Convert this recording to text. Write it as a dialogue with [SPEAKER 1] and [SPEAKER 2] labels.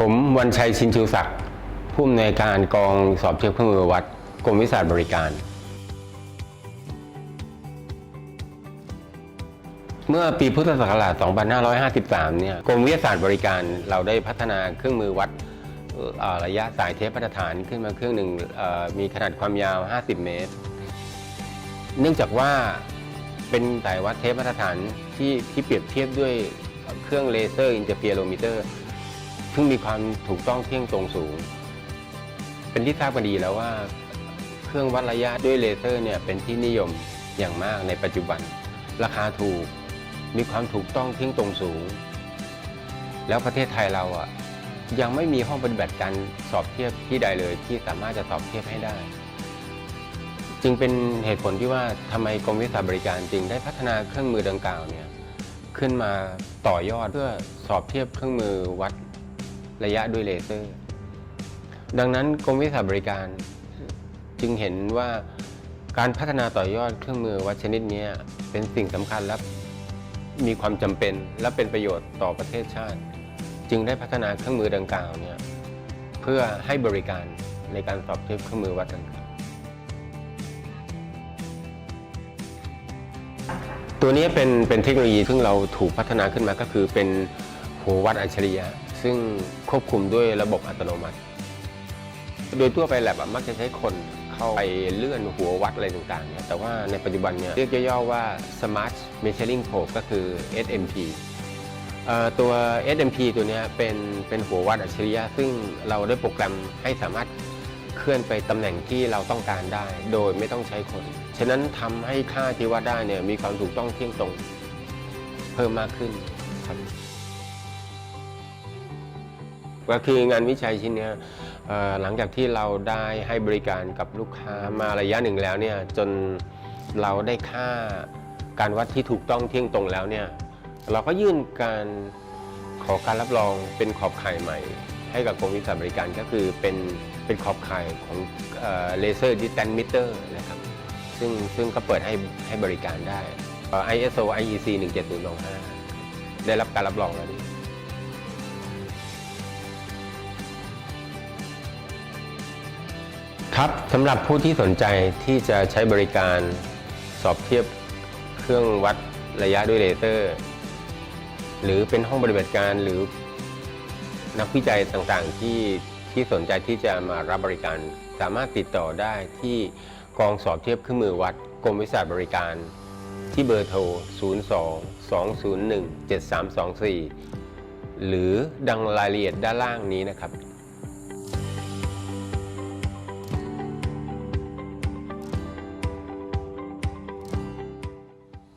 [SPEAKER 1] ผมวันชัยชินชูศักดิ์ผู้อำนวยการกองสอบเทียบเครื่องมือวัดกรมวิชาบริการ เมื่อปีพุทธศักราช 2553 เนี่ยกรมวิทยาศาสตร์บริการเราได้พัฒนาเครื่องมือวัดระยะสายเทปมาตรฐานขึ้นมาเครื่องหนึ่งมีขนาดความยาว 50 เมตร เนื่องจากว่าเป็นสายวัดเทปมาตรฐานที่ที่เปรียบเทียบด้วยเครื่องเลเซอร์อินเตอร์เฟียโรมิเตอร์ ซึ่งมีความถูกต้องเที่ยงตรงสูง เป็นที่ทราบกันดีแล้วว่า เครื่องวัดระยะด้วยเลเซอร์เนี่ยเป็นที่นิยมอย่างมากในปัจจุบัน ราคาถูกมีความถูกต้องเที่ยงตรงสูง แล้วประเทศไทยเราอะยังไม่มีห้องปฏิบัติการสอบเทียบที่ใดเลยที่สามารถจะสอบเทียบให้ได้ จึงเป็นเหตุผลที่ว่าทำไมกรมวิชาบริการจึงได้พัฒนาเครื่องมือดังกล่าวเนี่ยขึ้นมาต่อยอดเพื่อสอบเทียบเครื่องมือวัด ระยะด้วยเลเซอร์ ดังนั้นกรมวิชาบริการจึงเห็นว่าการพัฒนาต่อยอดเครื่องมือวัดชนิดนี้เป็นสิ่งสำคัญและมีความจำเป็นและเป็นประโยชน์ต่อประเทศชาติ จึงได้พัฒนาเครื่องมือดังกล่าวเนี่ยเพื่อให้บริการในการสอบเทียบเครื่องมือวัดดังกล่าวตัวนี้เป็นเป็นเทคโนโลยีซึ่งเราถูกพัฒนาขึ้นมาก็คือเป็นหัววัดอัจฉริยะ ซึ่งควบคุมด้วยระบบอัตโนมัติ โดยทั่วไปแลบมักจะใช้คนเข้าไปเลื่อนหัววัดอะไรต่างๆเนี่ยแต่ว่าในปัจจุบันเนี่ยเรียกย่อๆว่า Smart Measuring Probe ก็คือ SMP ตัว SMP ตัวนี้เป็นเป็นหัววัดอัจฉริยะ ซึ่งเราได้โปรแกรมให้สามารถเคลื่อนไปตำแหน่งที่เราต้องการได้ โดยไม่ต้องใช้คน ฉะนั้นทำให้ค่าที่วัดได้เนี่ยมีความถูกต้องเที่ยงตรง เพิ่มมากขึ้นครับ ก็คืองานวิจัยชิ้นนี้หลังจากที่เราได้ให้บริการกับลูกค้ามาระยะหนึ่งแล้วเนี่ยจนเราได้ค่าการวัดที่ถูกต้องเที่ยงตรงแล้วเนี่ยเราก็ยื่นการขอการรับรองเป็นขอบข่ายใหม่ ให้กับกรมวิชาบริการก็คือเป็นเป็นขอบข่ายของเลเซอร์ดิสแตนมิเตอร์นะครับซึ่งซึ่งก็เปิดให้ให้บริการได้ ISO IEC 17025 ได้รับการรับรองแล้วนี่ ครับสำหรับผู้ที่สนใจที่จะใช้บริการสอบเทียบเครื่องวัดระยะด้วยเลเซอร์ หรือเป็นห้องปฏิบัติการหรือนักวิจัยต่างๆที่ที่สนใจที่จะมารับบริการ สามารถติดต่อได้ที่กองสอบเทียบเครื่องมือวัดกรมวิชาบริการ ที่เบอร์โทร 02 201 7324 หรือดังรายละเอียดด้านล่างนี้นะครับ